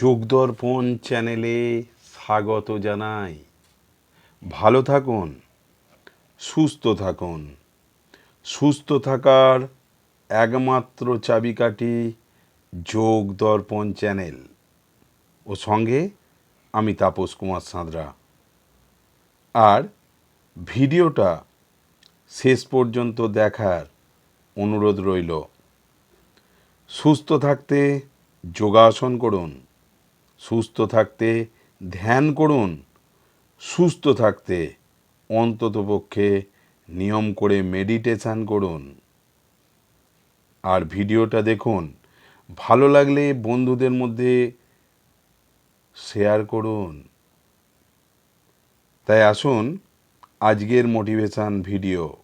যোগদর্পণ চ্যানেলে স্বাগত জানাই। ভালো থাকুন, সুস্থ থাকুন। সুস্থ থাকার একমাত্র চাবিকাঠি যোগ দর্পণ চ্যানেল। ও সঙ্গে আমি তাপস কুমার সাঁতরা। আর ভিডিওটা শেষ পর্যন্ত দেখার অনুরোধ রইল। সুস্থ থাকতে যোগাসন করুন। সুস্থ থাকতে ধ্যান করুন। সুস্থ থাকতে অন্ততপক্ষে নিয়ম করে মেডিটেশান করুন। আর ভিডিওটা দেখুন। ভালো লাগলে বন্ধুদের মধ্যে শেয়ার করুন। তাই আসুন আজকের মোটিভেশান ভিডিও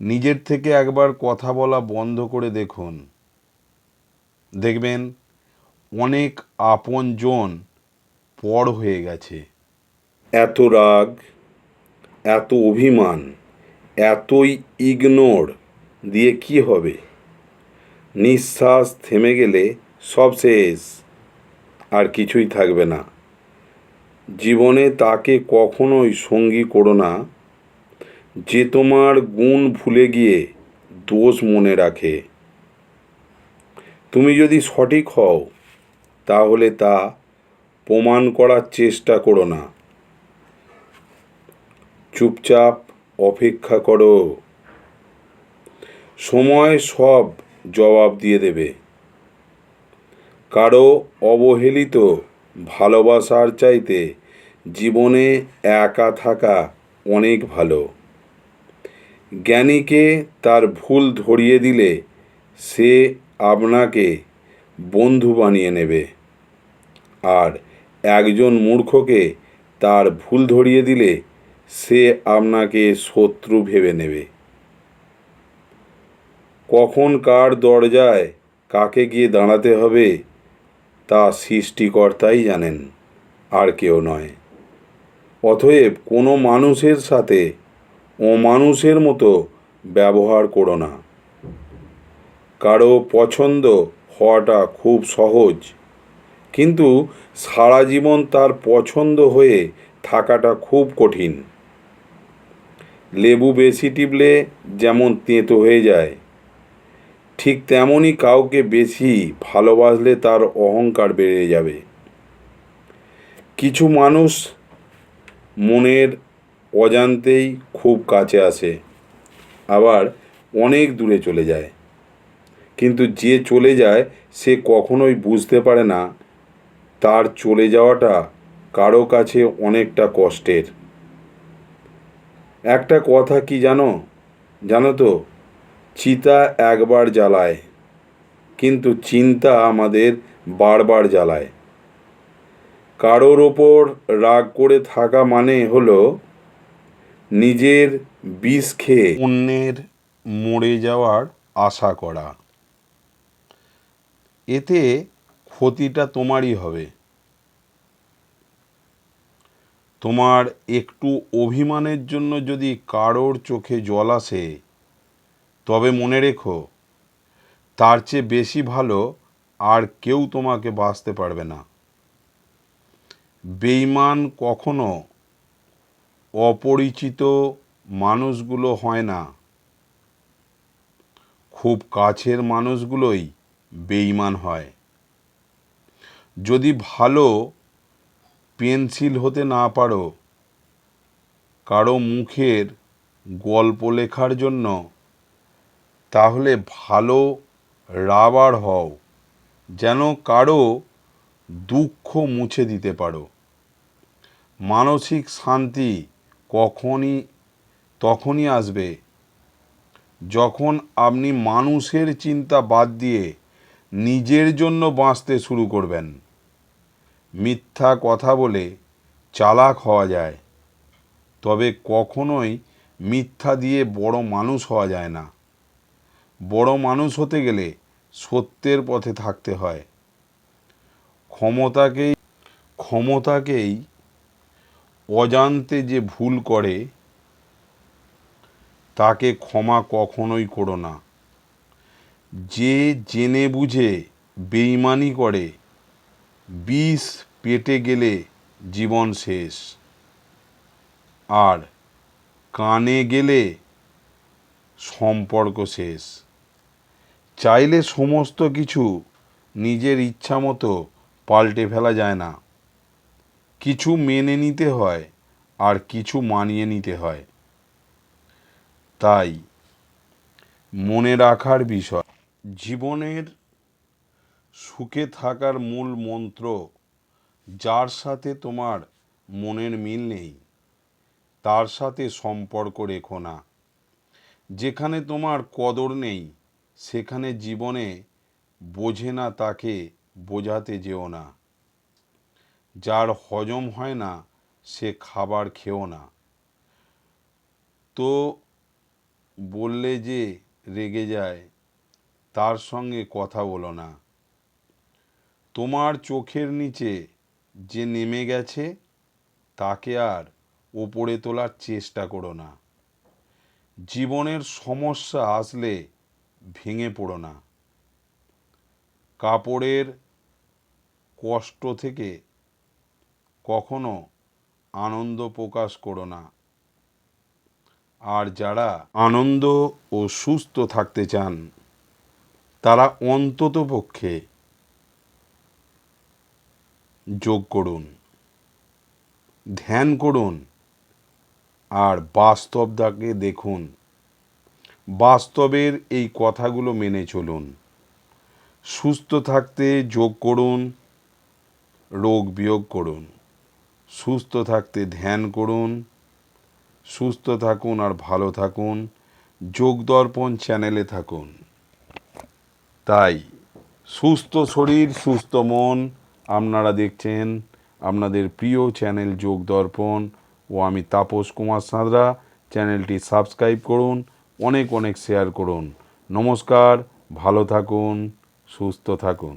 নিজের থেকে একবার কথা বলা বন্ধ করে দেখুন। দেখবেন অনেক আপনজন পর হয়ে গেছে। এত রাগ, এত অভিমান, এতই ইগনোর দিয়ে কি হবে? নিঃশ্বাস থেমে গেলে সব শেষ, আর কিছুই থাকবে না। জীবনে তাকে কখনোই সঙ্গী করো না, যে তোমার গুণ ভুলে গিয়ে দোষ মনে রাখে। তুমি যদি সঠিক হও তাহলে তা প্রমাণ করার চেষ্টা করো না। চুপচাপ অপেক্ষা করো। সময় সব জবাব দিয়ে দেবে। কারও অবহেলিত ভালোবাসার চাইতে জীবনে একা থাকা অনেক ভালো। জ্ঞানীকে তার ভুল ধরিয়ে দিলে সে আপনাকে বন্ধু বানিয়ে নেবে। আর একজন মূর্খকে তার ভুল ধরিয়ে দিলে সে আপনাকে শত্রু ভেবে নেবে। কখন কার দরজায় কাকে গিয়ে দাঁড়াতে হবে, তা সৃষ্টিকর্তাই জানেন, আর কেউ নয়। অতএব কোনো মানুষের সাথে অমানুষের মতো ব্যবহার করো না। কারও পছন্দ হওয়াটা খুব সহজ। কিন্তু সারা জীবন তার পছন্দ হয়ে থাকাটা খুব কঠিন। লেবু বেশি টিপলে যেমন তেঁতো হয়ে যায়, ঠিক তেমনই কাউকে বেশি ভালোবাসলে তার অহংকার বেড়ে যাবে। কিছু মানুষ মনের অজান্তেই খুব কাছে আসে, আবার অনেক দূরে চলে যায়। কিন্তু যে চলে যায়, সে কখনোই বুঝতে পারে না। তার চলে যাওয়াটা কারও কাছে অনেকটা কষ্টের। একটা কথা কি জানো? জানো তো, চিতা একবার জ্বালায়, কিন্তু চিন্তা আমাদের বারবার জ্বালায়। কারোর ওপর রাগ করে থাকা মানে হলো নিজের বিষ খেয়ে অন্যের মরে যাওয়ার আশা করা। এতে ক্ষতিটা তোমারই হবে। তোমার একটু অভিমানের জন্য যদি কারোর চোখে জল আসে, তবে মনে রেখো, তার চেয়ে বেশি ভালো আর কেউ তোমাকে বাঁচতে পারবে না। বেইমান কখনো অপরিচিত মানুষগুলো হয় না। খুব কাছের মানুষগুলোই বেইমান হয়। যদি ভালো পেন্সিল হতে না পারো, কারও মুখের গল্প লেখার জন্য, তাহলে ভালো রাবার হও, যেন কারও দুঃখ মুছে দিতে পারো। মানসিক শান্তি কখনই, তখনই আসবে, যখন আপনি মানুষের চিন্তা বাদ দিয়ে নিজের জন্য বাঁচতে শুরু করবেন। মিথ্যা কথা বলে চালাক হওয়া যায়, তবে কখনোই মিথ্যা দিয়ে বড় মানুষ হওয়া যায় না। বড় মানুষ হতে গেলে সত্যের পথে থাকতে হয়। ক্ষমতাকেই ক্ষমতাকেই অজান্তে যে ভুল করে, তাকে ক্ষমা কখনোই করো না। যে জেনে বুঝে বেইমানি করে, বিষ পেটে গেলে জীবন শেষ। আর কানে গেলে সম্পর্ক শেষ। চাইলে সমস্ত কিছু নিজের ইচ্ছা মতো পাল্টে ফেলা যায় না। কিছু মেনে নিতে হয় আর কিছু মানিয়ে নিতে হয়। তাই মনে রাখার বিষয়। জীবনের সুখে থাকার মূল মন্ত্র যার সাথে তোমার মনের মিল নেই, তার সাথে সম্পর্ক রেখো না। যেখানে তোমার কদর নেই, সেখানে জীবনে বোঝে না তাকে, বোঝাতে যেও না। যার হজম হয় না, সে খাবার খেও না। তো বললে যে রেগে যায় তার সঙ্গে কথা বলো না। তোমার চোখের নিচে যে নেমে গেছে, তাকে আর ওপরে তোলার চেষ্টা করো না। জীবনের সমস্যা আসলে ভেঙে পড়ো না। কাপড়ের কষ্ট থেকে কখনো আনন্দ প্রকাশ করো না। আর যারা আনন্দ ও সুস্থ থাকতে চান তারা অন্তত পক্ষে যোগ করুন, ধ্যান করুন, আর বাস্তবটাকে দেখুন। বাস্তবের এই কথাগুলো মেনে চলুন। সুস্থ থাকতে যোগ করুন, রোগ বিয়োগ করুন। সুস্থ থাকতে ধ্যান করুন, সুস্থ থাকুন আর ভালো থাকুন। যোগ দর্পণ চ্যানেলে থাকুন। তাই সুস্থ শরীর, সুস্থ মন, আপনারা দেখছেন আপনাদের প্রিয় চ্যানেল যোগ দর্পণ। ও আমি তাপস কুমার সাঁতরা। চ্যানেলটি সাবস্ক্রাইব করুন, অনেক অনেক শেয়ার করুন। নমস্কার, ভালো থাকুন, সুস্থ থাকুন।